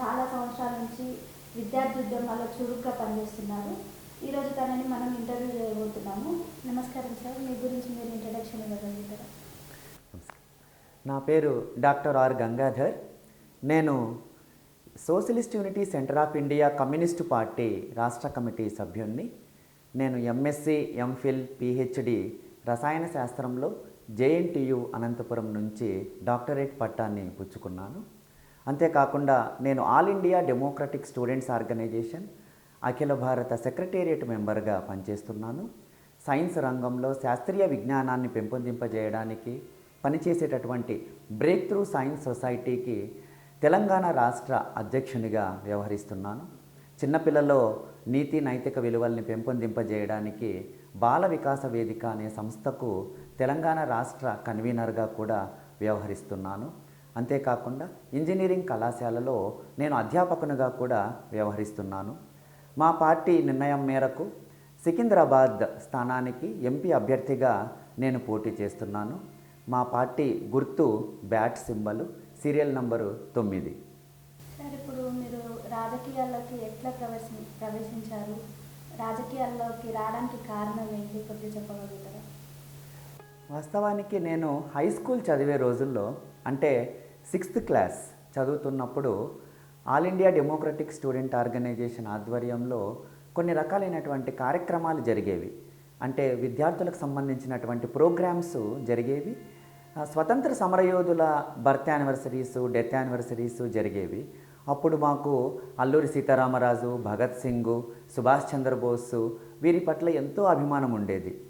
చాలా సంవత్సరాల నుంచి విద్యార్థి ఉద్యమాల్లో చురుగ్గా పనిచేస్తున్నారు. ఈరోజు తనని మనం ఇంటర్వ్యూ చేయబోతున్నాము. నమస్కారం సార్ మీ గురించి మీరు ఇంట్రడక్షన్ ఇవ్వగలుగుతారా? నా పేరు డాక్టర్ ఆర్ గంగాధర్. నేను socialist unity centre of India communist party రాష్ట్ర కమిటీ సభ్యుణ్ణి. నేను ఎంఎస్సి ఎంఫిల్ పిహెచ్డి రసాయన శాస్త్రంలో జేఎన్టీయు అనంతపురం నుంచి డాక్టరేట్ పట్టాన్ని పుచ్చుకున్నాను. అంతేకాకుండా నేను all India democratic students organisation అఖిల భారత సెక్రటేరియట్ మెంబర్గా పనిచేస్తున్నాను. సైన్స్ రంగంలో శాస్త్రీయ విజ్ఞానాన్ని పెంపొందింపజేయడానికి పనిచేసేటటువంటి బ్రేక్ త్రూ సైన్స్ సొసైటీకి తెలంగాణ రాష్ట్ర అధ్యక్షునిగా వ్యవహరిస్తున్నాను. చిన్నపిల్లలో నీతి నైతిక విలువల్ని పెంపొందింపజేయడానికి బాల వికాస వేదిక అనే సంస్థకు తెలంగాణ రాష్ట్ర కన్వీనర్గా కూడా వ్యవహరిస్తున్నాను. అంతేకాకుండా ఇంజనీరింగ్ కళాశాలలో నేను అధ్యాపకునిగా కూడా వ్యవహరిస్తున్నాను. మా పార్టీ నిర్ణయం మేరకు సికింద్రాబాద్ స్థానానికి ఎంపీ అభ్యర్థిగా నేను పోటీ చేస్తున్నాను. మా పార్టీ గుర్తు బ్యాట్ సింబల్ సీరియల్ నంబరు తొమ్మిది. సార్ ఇప్పుడు మీరు రాజకీయాల్లోకి ఎట్లా ప్రవేశి ప్రవేశించారు? రాజకీయాల్లోకి రావడానికి కారణం ఏంటి? కొద్దిగా చెప్పగలుగుతారా? వాస్తవానికి నేను హై స్కూల్ చదివే రోజుల్లో అంటే సిక్స్త్ క్లాస్ చదువుతున్నప్పుడు all India democratic student organisation ఆధ్వర్యంలో కొన్ని రకాలైనటువంటి కార్యక్రమాలు జరిగేవి. అంటే విద్యార్థులకు సంబంధించినటువంటి ప్రోగ్రామ్స్ జరిగేవి. స్వతంత్ర సమరయోధుల బర్త్ యానివర్సరీస్ డెత్ యానివర్సరీస్ జరిగేవి. అప్పుడు మాకు అల్లూరి సీతారామరాజు భగత్ సింగ్ సుభాష్ చంద్రబోస్ వీరి పట్ల ఎంతో అభిమానం ఉండేది.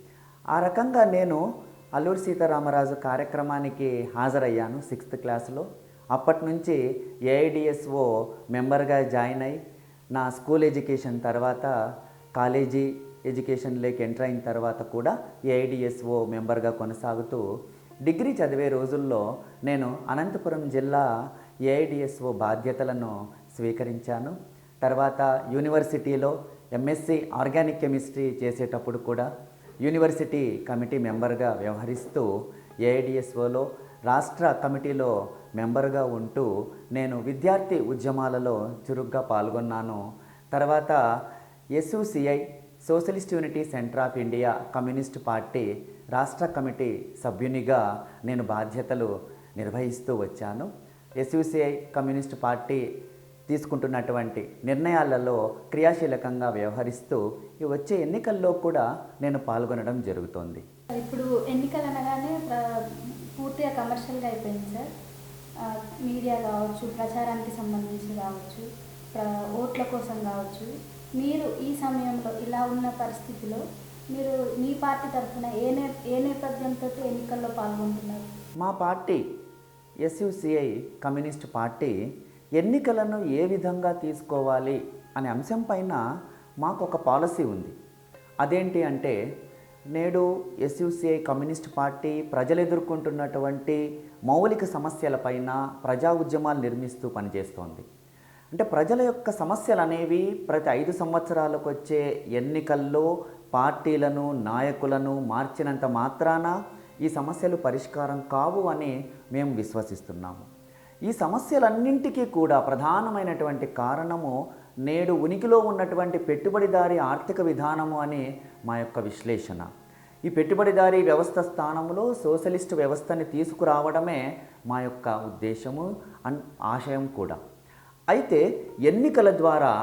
ఆ రకంగా నేను అల్లూరి సీతారామరాజు కార్యక్రమానికి హాజరయ్యాను సిక్స్త్ క్లాస్లో. అప్పటి నుంచి ఏఐడిఎస్ఓ మెంబర్గా జాయిన్ అయి నా స్కూల్ ఎడ్యుకేషన్ తర్వాత కాలేజీ ఎడ్యుకేషన్లోకి ఎంటర్ అయిన తర్వాత కూడా ఏఐడిఎస్ఓ మెంబర్గా కొనసాగుతూ డిగ్రీ చదివే రోజుల్లో నేను అనంతపురం జిల్లా ఏఐడిఎస్ఓ బాధ్యతలను స్వీకరించాను. తర్వాత యూనివర్సిటీలో ఎంఎస్సి ఆర్గానిక్ కెమిస్ట్రీ చేసేటప్పుడు కూడా యూనివర్సిటీ కమిటీ మెంబర్గా వ్యవహరిస్తూ ఏఐడిఎస్ఓలో రాష్ట్ర కమిటీలో మెంబర్గా ఉంటూ నేను విద్యార్థి ఉద్యమాలలో చురుగ్గా పాల్గొన్నాను. తర్వాత SUCI socialist unity centre of India communist party రాష్ట్ర కమిటీ సభ్యునిగా నేను బాధ్యతలు నిర్వహిస్తూ వచ్చాను. ఎస్యూసిఐ కమ్యూనిస్ట్ పార్టీ తీసుకుంటున్నటువంటి నిర్ణయాలలో క్రియాశీలకంగా వ్యవహరిస్తూ ఈ వచ్చే ఎన్నికల్లో కూడా నేను పాల్గొనడం జరుగుతోంది. ఇప్పుడు ఎన్నికలు అనగానే ప్ర- పూర్తిగా కమర్షియల్గా అయిపోయింది సార్. మీడియా కావచ్చు ప్రచారానికి సంబంధించి కావచ్చు ఓట్ల కోసం కావచ్చు. మీరు ఈ సమయంలో ఇలా ఉన్న పరిస్థితిలో మీరు మీ పార్టీ తరఫున ఏ నే ఏ నేపథ్యంతో ఎన్నికల్లో పాల్గొంటున్నారు? మా పార్టీ ఎస్యుసిఐ కమ్యూనిస్ట్ పార్టీ ఎన్నికలను ఏ విధంగా తీసుకోవాలి అనే అంశం పైన మాకు ఒక పాలసీ ఉంది. అదేంటి అంటే నేడు ఎస్యుసిఐ కమ్యూనిస్ట్ పార్టీ ప్రజలు ఎదుర్కొంటున్నటువంటి మౌలిక సమస్యలపైన ప్రజా ఉద్యమాలు నిర్మిస్తూ పనిచేస్తోంది. అంటే ప్రజల యొక్క సమస్యలు అనేవి ప్రతి ఐదు సంవత్సరాలకు వచ్చే ఎన్నికల్లో పార్టీలను నాయకులను మార్చినంత మాత్రాన ఈ సమస్యలు పరిష్కారం కావు అని మేము విశ్వసిస్తున్నాము. ఈ సమస్యలన్నింటికీ కూడా ప్రధానమైనటువంటి కారణము నేడు ఉనికిలో ఉన్నటువంటి పెట్టుబడిదారీ ఆర్థిక విధానము అని మా యొక్క విశ్లేషణ. ఈ పెట్టుబడిదారీ వ్యవస్థ స్థానంలో సోషలిస్ట్ వ్యవస్థని తీసుకురావడమే మా యొక్క ఉద్దేశము అన్ ఆశయం కూడా. అయితే ఎన్నికల ద్వారా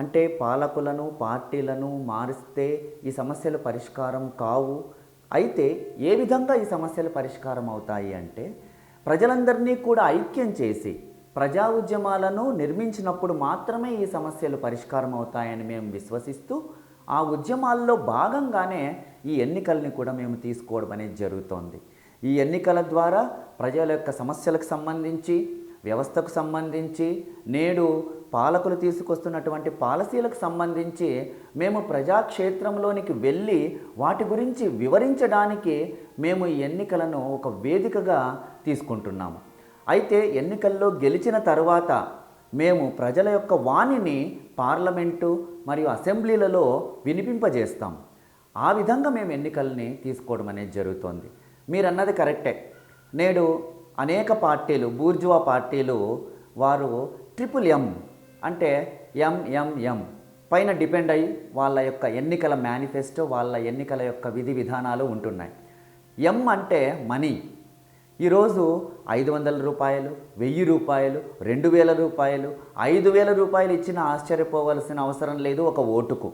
అంటే పాలకులను పార్టీలను మారిస్తే ఈ సమస్యలు పరిష్కారం కావు. అయితే ఏ విధంగా ఈ సమస్యలు పరిష్కారం అవుతాయి అంటే ప్రజలందరినీ కూడా ఐక్యం చేసి ప్రజా ఉద్యమాలను నిర్మించినప్పుడు మాత్రమే ఈ సమస్యలు పరిష్కారం అవుతాయని మేము విశ్వసిస్తూ ఆ ఉద్యమాల్లో భాగంగానే ఈ ఎన్నికల్ని కూడా మేము తీసుకోవడం అనేది జరుగుతోంది. ఈ ఎన్నికల ద్వారా ప్రజల యొక్క సమస్యలకు సంబంధించి వ్యవస్థకు సంబంధించి నేడు పాలకులు తీసుకొస్తున్నటువంటి పాలసీలకు సంబంధించి మేము ప్రజాక్షేత్రంలోనికి వెళ్ళి వాటి గురించి వివరించడానికి మేము ఈ ఎన్నికలను ఒక వేదికగా తీసుకుంటున్నాము. అయితే ఎన్నికల్లో గెలిచిన తరువాత మేము ప్రజల యొక్క వాణిని పార్లమెంటు మరియు అసెంబ్లీలలో వినిపింపజేస్తాం. ఆ విధంగా మేము ఎన్నికల్ని తీసుకోవడం అనేది జరుగుతోంది. మీరు అన్నది కరెక్టే. నేడు అనేక పార్టీలు బూర్జువా పార్టీలు వారు ట్రిపుల్ ఎం అంటే ఎంఎంఎం పైన డిపెండ్ అయ్యి వాళ్ళ యొక్క ఎన్నికల మేనిఫెస్టో వాళ్ళ ఎన్నికల యొక్క విధి విధానాలు ఉంటున్నాయి. ఎం అంటే మనీ ఈరోజు ఐదు వందల రూపాయలు వెయ్యి రూపాయలు రెండు వేల రూపాయలు ఐదు వేల రూపాయలు ఇచ్చిన ఆశ్చర్యపోవలసిన అవసరం లేదు ఒక ఓటుకు.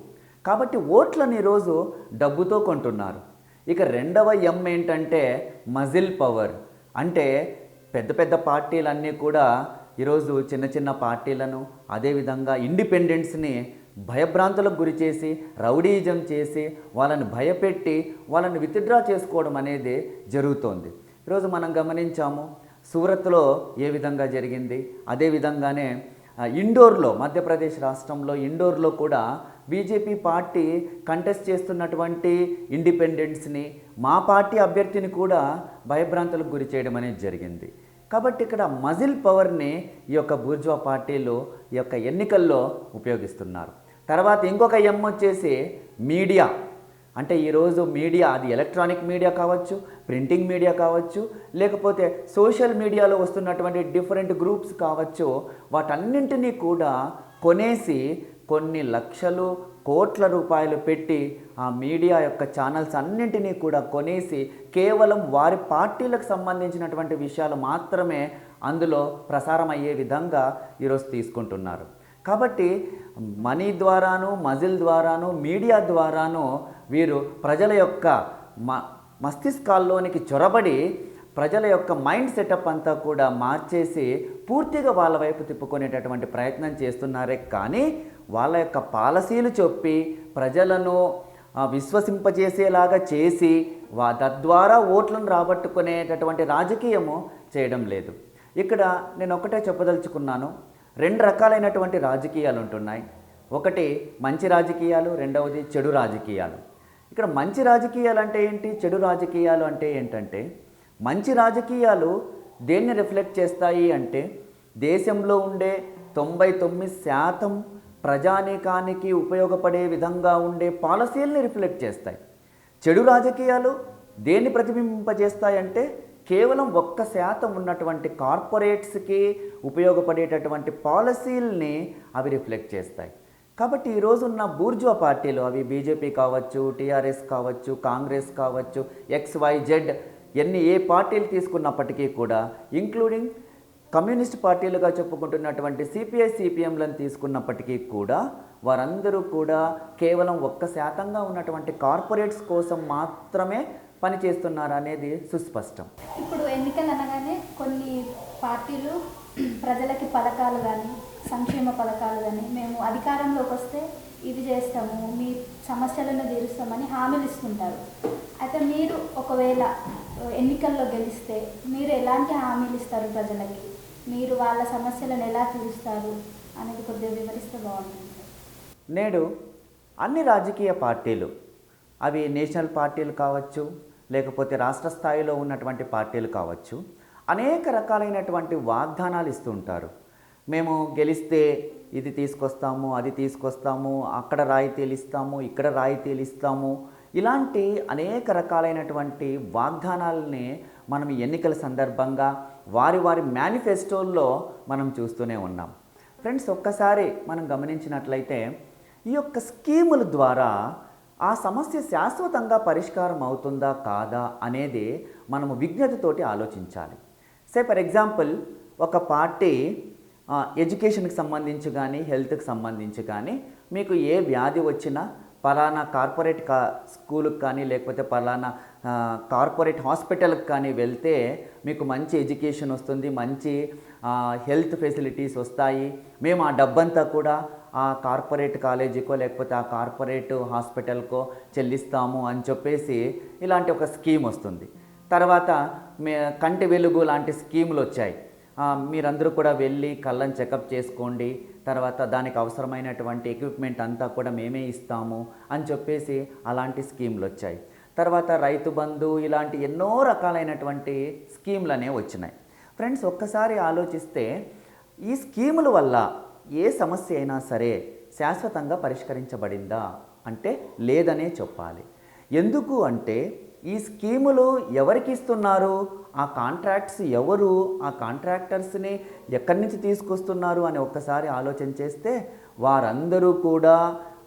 కాబట్టి ఓట్లను ఈరోజు డబ్బుతో కొంటున్నారు. ఇక రెండవ ఎం ఏంటంటే మజిల్ పవర్ అంటే పెద్ద పెద్ద పార్టీలన్నీ కూడా ఈరోజు చిన్న చిన్న పార్టీలను అదేవిధంగా ఇండిపెండెన్స్ని భయభ్రాంతులకు గురి చేసి రౌడీజం చేసి వాళ్ళని భయపెట్టి వాళ్ళని విత్డ్రా చేసుకోవడం అనేది జరుగుతోంది. ఈరోజు మనం గమనించాము సూరత్లో ఏ విధంగా జరిగింది అదేవిధంగానే ఇండోర్లో మధ్యప్రదేశ్ రాష్ట్రంలో ఇండోర్లో కూడా బీజేపీ పార్టీ కంటెస్ట్ చేస్తున్నటువంటి ఇండిపెండెన్స్ని మా పార్టీ అభ్యర్థిని కూడా భయభ్రాంతులకు గురి చేయడం అనేది జరిగింది. కాబట్టి ఇక్కడ మజిల్ పవర్ని ఈ యొక్క బూర్జువా పార్టీలు ఈ యొక్క ఎన్నికల్లో ఉపయోగిస్తున్నారు. తర్వాత ఇంకొక ఎం వచ్చేసి మీడియా. అంటే ఈరోజు మీడియా అది ఎలక్ట్రానిక్ మీడియా కావచ్చు ప్రింటింగ్ మీడియా కావచ్చు లేకపోతే సోషల్ మీడియాలో వస్తున్నటువంటి డిఫరెంట్ గ్రూప్స్ కావచ్చు వాటన్నింటినీ కూడా కొనేసి కొన్ని లక్షలు కోట్ల రూపాయలు పెట్టి ఆ మీడియా యొక్క ఛానల్స్ అన్నింటినీ కూడా కొనేసి కేవలం వారి పార్టీలకు సంబంధించినటువంటి విషయాలు మాత్రమే అందులో ప్రసారం అయ్యే విధంగా ఈరోజు తీసుకుంటున్నారు. కాబట్టి మనీ ద్వారాను మజిల్ ద్వారాను మీడియా ద్వారాను వీరు ప్రజల యొక్క మ మస్తిష్కాల్లోనికి చొరబడి ప్రజల యొక్క మైండ్ సెటప్ అంతా కూడా మార్చేసి పూర్తిగా వాళ్ళ వైపు తిప్పుకునేటటువంటి ప్రయత్నం చేస్తున్నారే కానీ వాళ్ళ యొక్క పాలసీలు చెప్పి ప్రజలను విశ్వసింపజేసేలాగా చేసి వా తద్వారా ఓట్లను రాబట్టుకునేటటువంటి రాజకీయము చేయడం లేదు. ఇక్కడ నేను ఒకటే చెప్పదలుచుకున్నాను. రెండు రకాలైనటువంటి రాజకీయాలు ఉంటున్నాయి. ఒకటి మంచి రాజకీయాలు రెండవది చెడు రాజకీయాలు. ఇక్కడ మంచి రాజకీయాలు అంటే ఏంటి? చెడు రాజకీయాలు అంటే ఏంటంటే మంచి రాజకీయాలు దేన్ని రిఫ్లెక్ట్ చేస్తాయి అంటే దేశంలో ఉండే తొంభై తొమ్మిది శాతం ప్రజానీకానికి ఉపయోగపడే విధంగా ఉండే పాలసీల్ని రిఫ్లెక్ట్ చేస్తాయి. చెడు రాజకీయాలు దేన్ని ప్రతిబింబింపజేస్తాయంటే కేవలం ఒక్క శాతం ఉన్నటువంటి కార్పొరేట్స్కి ఉపయోగపడేటటువంటి పాలసీల్ని అవి రిఫ్లెక్ట్ చేస్తాయి. కాబట్టి ఈరోజు ఉన్న బూర్జువా పార్టీలు అవి బీజేపీ కావచ్చు టీఆర్ఎస్ కావచ్చు కాంగ్రెస్ కావచ్చు ఎక్స్ వై జెడ్ ఎన్ని ఏ పార్టీలు తీసుకున్నప్పటికీ కూడా ఇంక్లూడింగ్ కమ్యూనిస్ట్ పార్టీలుగా చెప్పుకుంటున్నటువంటి సిపిఐ సిపిఎంలను తీసుకున్నప్పటికీ కూడా వారందరూ కూడా కేవలం ఒక్క శాతంగా ఉన్నటువంటి కార్పొరేట్స్ కోసం మాత్రమే పనిచేస్తున్నారు అనేది సుస్పష్టం. ఇప్పుడు ఎన్నికలు అనగానే కొన్ని పార్టీలు ప్రజలకి పథకాలు కానీ సంక్షేమ పథకాలు కానీ మేము అధికారంలోకి వస్తే ఇది చేస్తాము మీ సమస్యలను తీరుస్తామని హామీలు ఇస్తుంటారు. అయితే మీరు ఒకవేళ ఎన్నికల్లో గెలిస్తే మీరు ఎలాంటి హామీలు ఇస్తారు ప్రజలకి? మీరు వాళ్ళ సమస్యలను ఎలా తీరుస్తారు అనేది కొద్దిగా వివరిస్తే బాగుంటుంది. నేడు అన్ని రాజకీయ పార్టీలు అవి నేషనల్ పార్టీలు కావచ్చు లేకపోతే రాష్ట్ర స్థాయిలో ఉన్నటువంటి పార్టీలు కావచ్చు అనేక రకాలైనటువంటి వాగ్దానాలు ఇస్తుంటారు మేము గెలిస్తే ఇది తీసుకొస్తాము అది తీసుకొస్తాము అక్కడ రాయితీలు ఇస్తాము ఇక్కడ రాయితీలు ఇస్తాము. ఇలాంటి అనేక రకాలైనటువంటి వాగ్దానాలని మనం ఎన్నికల సందర్భంగా వారి వారి మేనిఫెస్టోల్లో మనం చూస్తూనే ఉన్నాం. ఫ్రెండ్స్ ఒక్కసారి మనం గమనించినట్లయితే ఈ యొక్క స్కీముల ద్వారా ఆ సమస్య శాశ్వతంగా పరిష్కారం అవుతుందా కాదా అనేది మనము విజ్ఞతతోటి ఆలోచించాలి. సే ఫర్ ఎగ్జాంపుల్ ఒక పార్టీ ఎడ్యుకేషన్కి సంబంధించి కానీ హెల్త్కి సంబంధించి కానీ మీకు ఏ వ్యాధి వచ్చినా పలానా కార్పొరేట్ కా స్కూల్కి కానీ లేకపోతే పలానా కార్పొరేట్ హాస్పిటల్కి కానీ వెళ్తే మీకు మంచి ఎడ్యుకేషన్ వస్తుంది మంచి హెల్త్ ఫెసిలిటీస్ వస్తాయి. మేము ఆ డబ్బంతా కూడా ఆ కార్పొరేట్ కాలేజీకో లేకపోతే ఆ కార్పొరేట్ హాస్పిటల్కో చెల్లిస్తాము అని చెప్పేసి ఇలాంటి ఒక స్కీమ్ వస్తుంది. తర్వాత మే కంటి వెలుగు లాంటి స్కీములు వచ్చాయి. మీరందరూ కూడా వెళ్ళి కళ్ళని చెకప్ చేసుకోండి. తర్వాత దానికి అవసరమైనటువంటి ఎక్విప్మెంట్ అంతా కూడా మేమే ఇస్తాము అని చెప్పేసి అలాంటి స్కీములు వచ్చాయి. తర్వాత రైతు బంధు ఇలాంటి ఎన్నో రకాలైనటువంటి స్కీములు అనేవి వచ్చినాయి. ఫ్రెండ్స్ ఒక్కసారి ఆలోచిస్తే ఈ స్కీముల వల్ల ఏ సమస్య అయినా సరే శాశ్వతంగా పరిష్కరించబడిందా అంటే లేదనే చెప్పాలి. ఎందుకు అంటే ఈ స్కీములు ఎవరికి ఇస్తున్నారు? ఆ కాంట్రాక్ట్స్ ఎవరు? ఆ కాంట్రాక్టర్స్ని ఎక్కడి నుంచి తీసుకొస్తున్నారు అని ఒక్కసారి ఆలోచన చేస్తే వారందరూ కూడా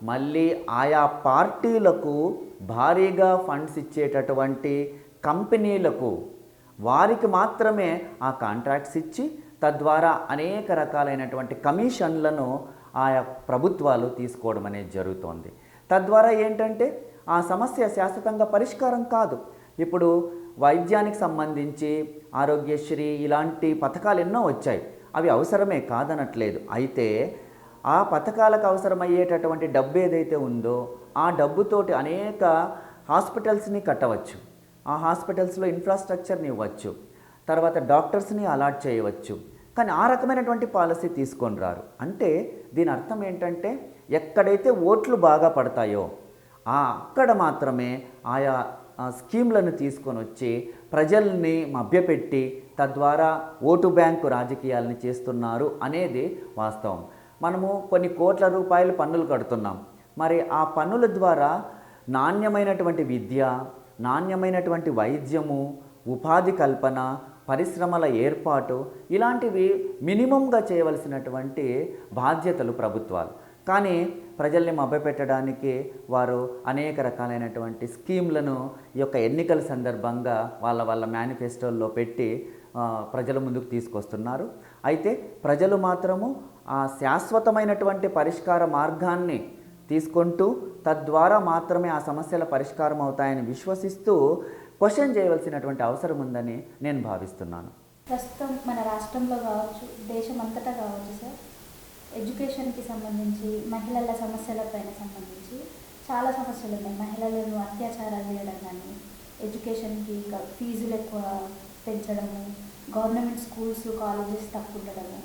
మళ్ళీ ఆయా పార్టీలకు భారీగా ఫండ్స్ ఇచ్చేటటువంటి కంపెనీలకు వారికి మాత్రమే ఆ కాంట్రాక్ట్స్ ఇచ్చి తద్వారా అనేక రకాలైనటువంటి కమిషన్లను ఆయా ప్రభుత్వాలు తీసుకోవడం అనేది జరుగుతోంది. తద్వారా ఏంటంటే ఆ సమస్య శాశ్వతంగా పరిష్కారం కాదు. ఇప్పుడు వైద్యానికి సంబంధించి ఆరోగ్యశ్రీ ఇలాంటి పథకాలు ఎన్నో వచ్చాయి. అవి అవసరమే కాదనట్లేదు. అయితే ఆ పథకాలకు అవసరమయ్యేటటువంటి డబ్బు ఏదైతే ఉందో ఆ డబ్బుతోటి అనేక హాస్పిటల్స్ని కట్టవచ్చు. ఆ హాస్పిటల్స్లో ఇన్ఫ్రాస్ట్రక్చర్ని ఇవ్వచ్చు. తర్వాత డాక్టర్స్ని అలాట్ చేయవచ్చు. కానీ ఆ రకమైనటువంటి పాలసీ తీసుకొని రారు. అంటే దీని అర్థం ఏంటంటే ఎక్కడైతే ఓట్లు బాగా పడతాయో ఆ అక్కడ మాత్రమే ఆయా స్కీమ్లను తీసుకొని వచ్చి ప్రజల్ని మభ్యపెట్టి తద్వారా ఓటు బ్యాంకు రాజకీయాలని చేస్తున్నారు అనేది వాస్తవం. మనము కొన్ని కోట్ల రూపాయలు పన్నులు కడుతున్నాం. మరి ఆ పన్నుల ద్వారా నాణ్యమైనటువంటి విద్య నాణ్యమైనటువంటి వైద్యము ఉపాధి కల్పన పరిశ్రమల ఏర్పాటు ఇలాంటివి మినిమంగా చేయవలసినటువంటి బాధ్యతలు ప్రభుత్వాలు. కానీ ప్రజల్ని మభ్యపెట్టడానికి వారు అనేక రకాలైనటువంటి స్కీమ్లను ఈ యొక్క ఎన్నికల సందర్భంగా వాళ్ళ వాళ్ళ మేనిఫెస్టోల్లో పెట్టి ప్రజల ముందుకు తీసుకొస్తున్నారు. అయితే ప్రజలు మాత్రము ఆ శాశ్వతమైనటువంటి పరిష్కార మార్గాన్ని తీసుకుంటూ తద్వారా మాత్రమే ఆ సమస్యల పరిష్కారం అవుతాయని విశ్వసిస్తూ క్వశ్చన్ చేయవలసినటువంటి అవసరం ఉందని నేను భావిస్తున్నాను. ప్రస్తుతం మన రాష్ట్రంలో కావచ్చు దేశం అంతటా కావచ్చు సార్ ఎడ్యుకేషన్కి సంబంధించి మహిళల సమస్యలపైన సంబంధించి చాలా సమస్యలు ఉన్నాయి. మహిళలను అత్యాచారాలు చేయడం కానీ ఎడ్యుకేషన్కి క- ఫీజులు ఎక్కువ పెంచడము గవర్నమెంట్ స్కూల్స్ కాలేజెస్ తక్కువ ఉండడము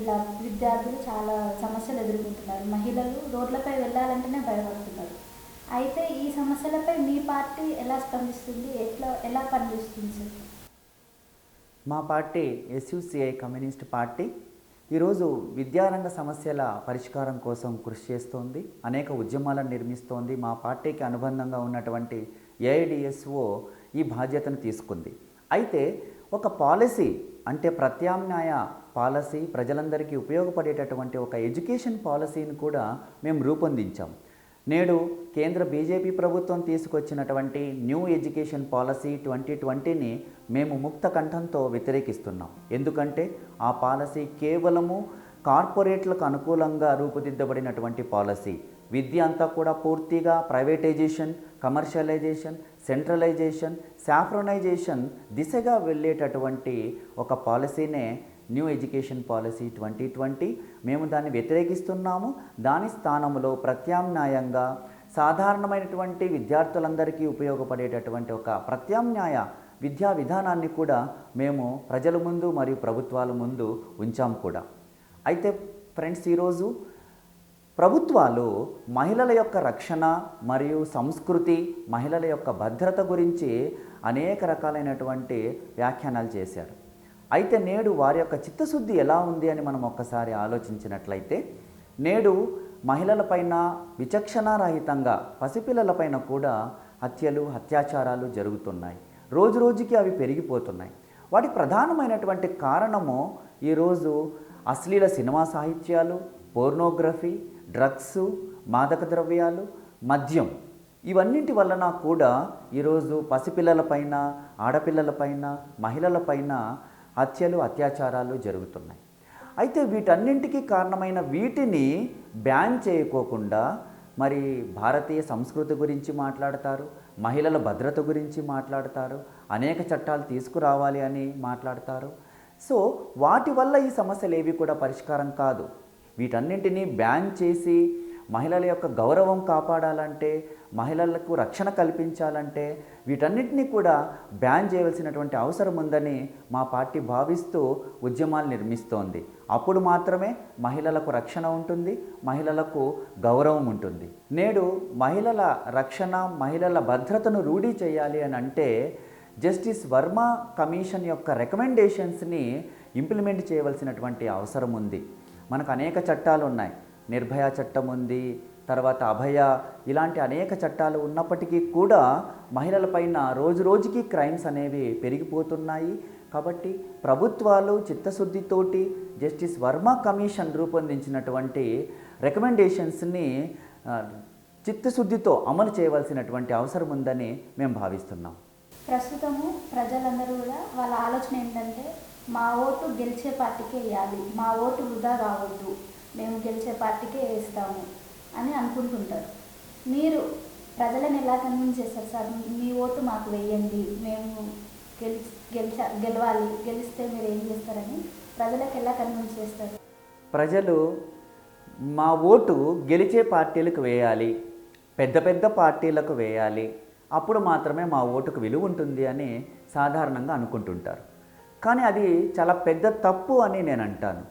ఇలా విద్యార్థులు చాలా సమస్యలు ఎదుర్కొంటున్నారు. మహిళలు రోడ్లపై వెళ్ళాలంటేనే భయపడుతున్నారు. అయితే ఈ సమస్యలపై మీ పార్టీ ఎలా స్పందిస్తుంది? ఎట్లా ఎలా పనిచేస్తుంది సార్? మా పార్టీ ఎస్యుసిఐ కమ్యూనిస్ట్ పార్టీ ఈరోజు విద్యారంగ సమస్యల పరిష్కారం కోసం కృషి చేస్తోంది. అనేక ఉద్యమాలను నిర్మిస్తోంది. మా పార్టీకి అనుబంధంగా ఉన్నటువంటి ఏఐడిఎస్ఓ ఈ బాధ్యతను తీసుకుంది. అయితే ఒక పాలసీ అంటే ప్రత్యామ్నాయ పాలసీ ప్రజలందరికీ ఉపయోగపడేటటువంటి ఒక ఎడ్యుకేషన్ పాలసీని కూడా మేము రూపొందించాం. నేడు కేంద్ర బీజేపీ ప్రభుత్వం తీసుకొచ్చినటువంటి న్యూ ఎడ్యుకేషన్ పాలసీ ట్వంటీ ట్వంటీని మేము ముక్త కంఠంతో వ్యతిరేకిస్తున్నాం. ఎందుకంటే ఆ పాలసీ కేవలము కార్పొరేట్లకు అనుకూలంగా రూపుదిద్దబడినటువంటి పాలసీ. విద్య అంతా కూడా పూర్తిగా ప్రైవేటైజేషన్ కమర్షియలైజేషన్ సెంట్రలైజేషన్ సాఫ్రనైజేషన్ దిశగా వెళ్ళేటటువంటి ఒక పాలసీనే new education policy twenty twenty. మేము దాన్ని వ్యతిరేకిస్తున్నాము. దాని స్థానంలో ప్రత్యామ్నాయంగా సాధారణమైనటువంటి విద్యార్థులందరికీ ఉపయోగపడేటటువంటి ఒక ప్రత్యామ్నాయ విద్యా విధానాన్ని కూడా మేము ప్రజల ముందు మరియు ప్రభుత్వాల ముందు ఉంచాం కూడా. అయితే ఫ్రెండ్స్ ఈరోజు ప్రభుత్వాలు మహిళల యొక్క రక్షణ మరియు సంస్కృతి మహిళల యొక్క భద్రత గురించి అనేక రకాలైనటువంటి వ్యాఖ్యానాలు చేశారు. అయితే నేడు వారి యొక్క చిత్తశుద్ధి ఎలా ఉంది అని మనం ఒక్కసారి ఆలోచించినట్లయితే నేడు మహిళలపైన విచక్షణారహితంగా పసిపిల్లలపైన కూడా హత్యలు అత్యాచారాలు జరుగుతున్నాయి. రోజు రోజుకి అవి పెరిగిపోతున్నాయి. వాటి ప్రధానమైనటువంటి కారణము ఈరోజు అశ్లీల సినిమా సాహిత్యాలు పోర్నోగ్రఫీ డ్రగ్స్ మాదక ద్రవ్యాలు మద్యం. ఇవన్నింటి వలన కూడా ఈరోజు పసిపిల్లలపైన ఆడపిల్లలపైన మహిళలపైన హత్యలు అత్యాచారాలు జరుగుతున్నాయి. అయితే వీటన్నింటికీ కారణమైన వీటిని బ్యాన్ చేయకోకుండా మరి భారతీయ సంస్కృతి గురించి మాట్లాడతారు మహిళల భద్రత గురించి మాట్లాడతారు అనేక చట్టాలు తీసుకురావాలి అని మాట్లాడతారు. సో వాటి వల్ల ఈ సమస్యలు ఏవి కూడా పరిష్కారం కాదు. వీటన్నింటినీ బ్యాన్ చేసి మహిళల యొక్క గౌరవం కాపాడాలంటే మహిళలకు రక్షణ కల్పించాలంటే వీటన్నిటినీ కూడా బ్యాన్ చేయవలసినటువంటి అవసరం ఉందని మా పార్టీ భావిస్తూ ఉద్యమాలు నిర్మిస్తోంది. అప్పుడు మాత్రమే మహిళలకు రక్షణ ఉంటుంది మహిళలకు గౌరవం ఉంటుంది. నేడు మహిళల రక్షణ మహిళల భద్రతను రూఢీ చేయాలి అని అంటే జస్టిస్ వర్మ కమిషన్ యొక్క రికమెండేషన్స్ని ఇంప్లిమెంట్ చేయవలసినటువంటి అవసరం ఉంది. మనకు అనేక చట్టాలు ఉన్నాయి. నిర్భయ చట్టం ఉంది తర్వాత అభయ ఇలాంటి అనేక చట్టాలు ఉన్నప్పటికీ కూడా మహిళలపైన రోజు రోజుకి క్రైమ్స్ అనేవి పెరిగిపోతున్నాయి. కాబట్టి ప్రభుత్వాలు చిత్తశుద్ధితోటి జస్టిస్ వర్మ కమిషన్ రూపొందించినటువంటి రికమెండేషన్స్ని చిత్తశుద్ధితో అమలు చేయవలసినటువంటి అవసరం ఉందని మేము భావిస్తున్నాం. ప్రస్తుతము ప్రజలందరూ కూడా వాళ్ళ ఆలోచన ఏంటంటే మా ఓటు గెలిచే పార్టీకే వేయాలి. మా ఓటు వృధా కావద్దు. మేము గెలిచే పార్టీకే వేస్తాము. అని అనుకుంటుంటారు. మీరు ప్రజలను ఎలా కన్విన్స్ చేస్తారు సార్? మీ ఓటు మాకు వేయండి మేము గెలి గెలిచ గెలవాలి గెలిస్తే మీరు ఏం చేస్తారని ప్రజలకు ఎలా కన్విన్స్ చేస్తారు? ప్రజలు మా ఓటు గెలిచే పార్టీలకు వేయాలి పెద్ద పెద్ద పార్టీలకు వేయాలి అప్పుడు మాత్రమే మా ఓటుకు విలువ ఉంటుంది అని సాధారణంగా అనుకుంటుంటారు. కానీ అది చాలా పెద్ద తప్పు అని నేను అంటాను.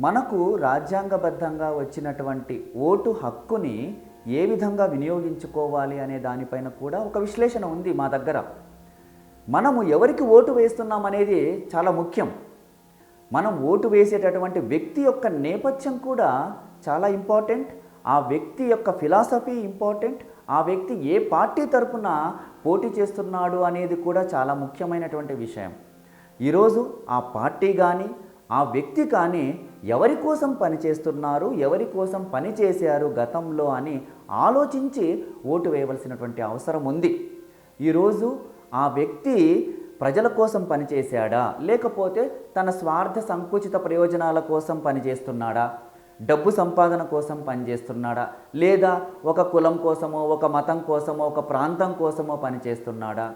మనకు రాజ్యాంగబద్ధంగా వచ్చినటువంటి ఓటు హక్కుని ఏ విధంగా వినియోగించుకోవాలి అనే దానిపైన కూడా ఒక విశ్లేషణ ఉంది మా దగ్గర. మనము ఎవరికి ఓటు వేస్తున్నాం అనేది చాలా ముఖ్యం. మనం ఓటు వేసేటటువంటి వ్యక్తి యొక్క నేపథ్యం కూడా చాలా ఇంపార్టెంట్. ఆ వ్యక్తి యొక్క ఫిలాసఫీ ఇంపార్టెంట్. ఆ వ్యక్తి ఏ పార్టీ తరపున పోటీ చేస్తున్నాడు అనేది కూడా చాలా ముఖ్యమైనటువంటి విషయం. ఈరోజు ఆ పార్టీ కానీ ఆ వ్యక్తి కానీ ఎవరి కోసం పనిచేస్తున్నారు ఎవరి కోసం పనిచేశారు గతంలో అని ఆలోచించి ఓటు వేయవలసినటువంటి అవసరం ఉంది. ఈరోజు ఆ వ్యక్తి ప్రజల కోసం పనిచేశాడా లేకపోతే తన స్వార్థ సంకుచిత ప్రయోజనాల కోసం పనిచేస్తున్నాడా డబ్బు సంపాదన కోసం పనిచేస్తున్నాడా లేదా ఒక కులం కోసమో ఒక మతం కోసమో ఒక ప్రాంతం కోసమో పనిచేస్తున్నాడా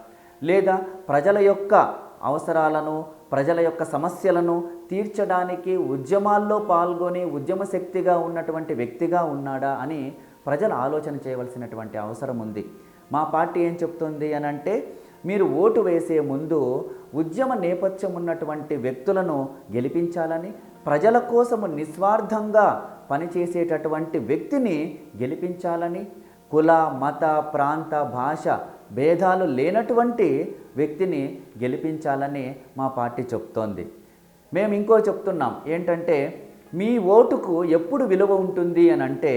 లేదా ప్రజల యొక్క అవసరాలను ప్రజల యొక్క సమస్యలను తీర్చడానికి ఉద్యమాల్లో పాల్గొని ఉద్యమ శక్తిగా ఉన్నటువంటి వ్యక్తిగా ఉన్నాడా అని ప్రజలు ఆలోచన చేయవలసినటువంటి అవసరం ఉంది. మా పార్టీ ఏం చెప్తుంది అని అంటే మీరు ఓటు వేసే ముందు ఉద్యమ నేపథ్యం ఉన్నటువంటి వ్యక్తులను గెలిపించాలని ప్రజల కోసము నిస్వార్థంగా పనిచేసేటటువంటి వ్యక్తిని గెలిపించాలని కుల మత ప్రాంత భాష భేదాలు లేనటువంటి వ్యక్తిని గెలిపించాలని మా పార్టీ చెప్తోంది. మేము ఇంకో చెప్తున్నాం ఏంటంటే మీ ఓటుకు ఎప్పుడు విలువ ఉంటుంది అని అంటే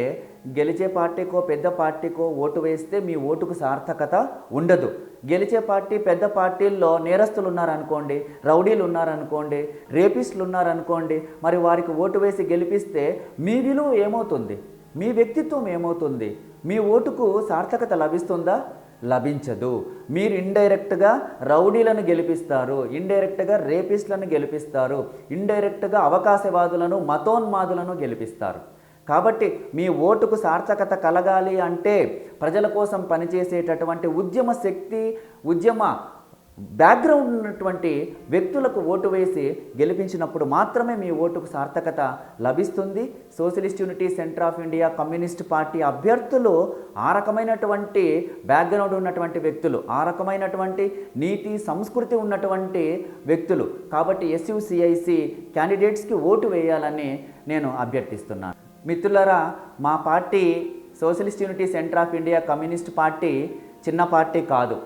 గెలిచే పార్టీకో పెద్ద పార్టీకో ఓటు వేస్తే మీ ఓటుకు సార్థకత ఉండదు. గెలిచే పార్టీ పెద్ద పార్టీల్లో నేరస్తులు ఉన్నారనుకోండి రౌడీలు ఉన్నారనుకోండి రేపిస్టులు ఉన్నారనుకోండి మరి వారికి ఓటు వేసి గెలిపిస్తే మీ విలువ ఏమవుతుంది? మీ వ్యక్తిత్వం ఏమవుతుంది? మీ ఓటుకు సార్థకత లభిస్తుందా? లభించదు. మీరు ఇండైరెక్ట్గా రౌడీలను గెలిపిస్తారు ఇండైరెక్ట్గా రేపిస్ట్లను గెలిపిస్తారు ఇండైరెక్ట్గా అవకాశవాదులను మతోన్మాదులను గెలిపిస్తారు. కాబట్టి మీ ఓటుకు సార్థకత కలగాలి అంటే ప్రజల కోసం పనిచేసేటటువంటి ఉద్యమ శక్తి ఉద్యమ బ్యాక్గ్రౌండ్ ఉన్నటువంటి వ్యక్తులకు ఓటు వేసి గెలిపించినప్పుడు మాత్రమే మీ ఓటుకు సార్థకత లభిస్తుంది. Socialist unity centre of India communist party అభ్యర్థులు ఆ రకమైనటువంటి బ్యాక్గ్రౌండ్ ఉన్నటువంటి వ్యక్తులు ఆ రకమైనటువంటి నీతి సంస్కృతి ఉన్నటువంటి వ్యక్తులు. కాబట్టి ఎస్యుసిఐసి క్యాండిడేట్స్కి ఓటు వేయాలని నేను అభ్యర్థిస్తున్నాను. మిత్రులరా మా party socialist unity centre of India communist party చిన్న పార్టీ కాదు.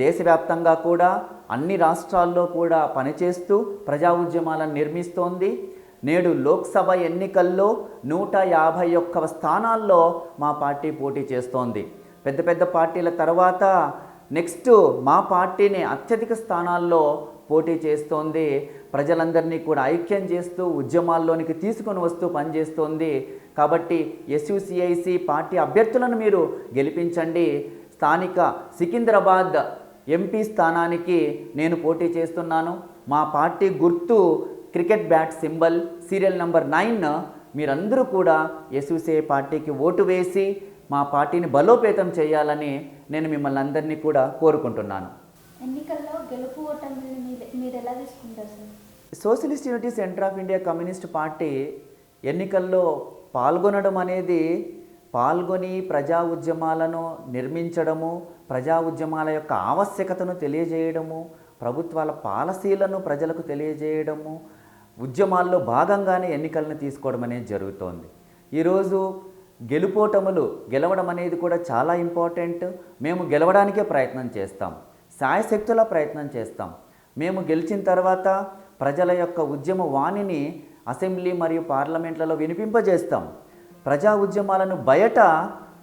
దేశవ్యాప్తంగా కూడా అన్ని రాష్ట్రాల్లో కూడా పనిచేస్తూ ప్రజా ఉద్యమాలను నిర్మిస్తోంది. నేడు లోక్సభ ఎన్నికల్లో నూట యాభై ఒక్క స్థానాల్లో మా పార్టీ పోటీ చేస్తోంది. పెద్ద పెద్ద పార్టీల తర్వాత నెక్స్ట్ మా పార్టీని అత్యధిక స్థానాల్లో పోటీ చేస్తోంది. ప్రజలందరినీ కూడా ఐక్యం చేస్తూ ఉద్యమాల్లోనికి తీసుకొని వస్తూ పనిచేస్తోంది. కాబట్టి ఎస్యుసిఐసి పార్టీ అభ్యర్థులను మీరు గెలిపించండి. స్థానిక సికింద్రాబాద్ ఎంపీ స్థానానికి నేను పోటీ చేస్తున్నాను. మా పార్టీ గుర్తు cricket bat symbol serial number nine మీరందరూ కూడా ఎస్యుసిఐ పార్టీకి ఓటు వేసి మా పార్టీని బలోపేతం చేయాలని నేను మిమ్మల్ని అందరినీ కూడా కోరుకుంటున్నాను. ఎన్నికల్లో గెలుపు ఓటమిని మీరు మీరు ఎలా తీసుకుంటారు sir? Socialist unity centre of India communist party ఎన్నికల్లో పాల్గొనడం అనేది పాల్గొని ప్రజా ఉద్యమాలను నిర్మించడము ప్రజా ఉద్యమాల యొక్క ఆవశ్యకతను తెలియజేయడము ప్రభుత్వాల పాలసీలను ప్రజలకు తెలియజేయడము ఉద్యమాల్లో భాగంగానే ఎన్నికలను తీసుకోవడం అనేది జరుగుతోంది. ఈరోజు గెలుపోటములు గెలవడం అనేది కూడా చాలా ఇంపార్టెంట్. మేము గెలవడానికే ప్రయత్నం చేస్తాం. సాయశక్తుల ప్రయత్నం చేస్తాం. మేము గెలిచిన తర్వాత ప్రజల యొక్క ఉద్యమ వాణిని అసెంబ్లీ మరియు పార్లమెంట్లలో వినిపింపజేస్తాం. ప్రజా ఉద్యమాలను బయట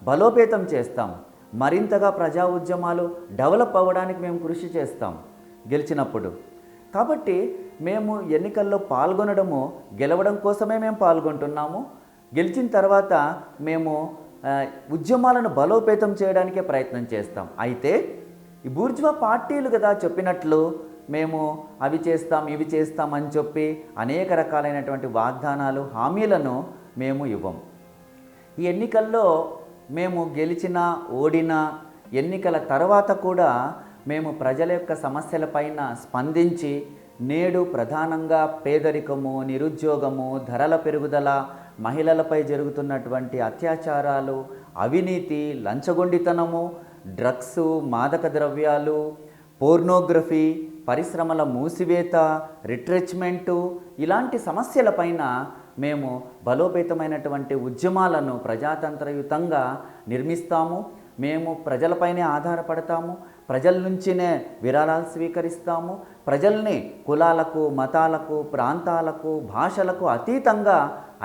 బలోపేతం చేస్తాం. మరింతగా ప్రజా ఉద్యమాలు డెవలప్ అవ్వడానికి మేము కృషి చేస్తాం గెలిచినప్పుడు. కాబట్టి మేము ఎన్నికల్లో పాల్గొనడము గెలవడం కోసమే మేము పాల్గొంటున్నాము. గెలిచిన తర్వాత మేము ఉద్యమాలను బలోపేతం చేయడానికే ప్రయత్నం చేస్తాం. అయితే ఈ బూర్జువా పార్టీలు కదా చెప్పినట్లు మేము అవి చేస్తాం ఇవి చేస్తాం అని చెప్పి అనేక రకాలైనటువంటి వాగ్దానాలు హామీలను మేము ఇవ్వం. ఈ ఎన్నికల్లో మేము గెలిచినా ఓడినా ఎన్నికల తర్వాత కూడా మేము ప్రజల యొక్క సమస్యలపైన స్పందించి నేడు ప్రధానంగా పేదరికము నిరుద్యోగము ధరల పెరుగుదల మహిళలపై జరుగుతున్నటువంటి అత్యాచారాలు అవినీతి లంచగొండితనము డ్రగ్స్ మాదక ద్రవ్యాలు పోర్నోగ్రఫీ పరిశ్రమల మూసివేత రిట్రెచ్మెంటు ఇలాంటి సమస్యలపైన మేము బలోపేతమైనటువంటి ఉద్యమాలను ప్రజాతంత్రయుతంగా నిర్మిస్తాము. మేము ప్రజలపైనే ఆధారపడతాము. ప్రజల నుంచినే విరాళాలు స్వీకరిస్తాము. ప్రజల్ని కులాలకు మతాలకు ప్రాంతాలకు భాషలకు అతీతంగా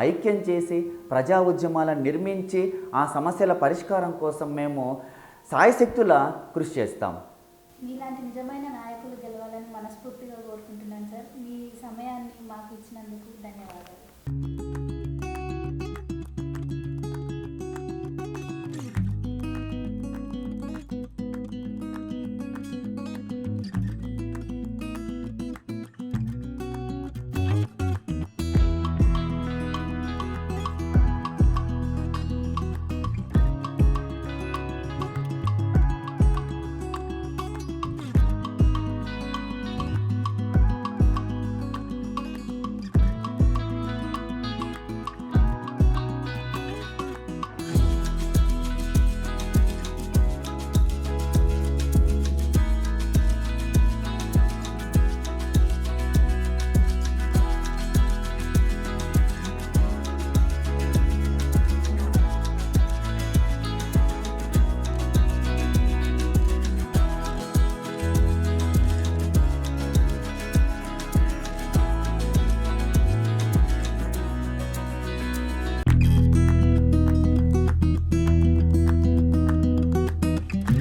ఐక్యం చేసి ప్రజా ఉద్యమాలను నిర్మించి ఆ సమస్యల పరిష్కారం కోసం మేము సాయశక్తుల కృషి చేస్తాం మీలాంటి నిజమైన నాయకులు గెలవాలని మనస్ఫూర్తిగా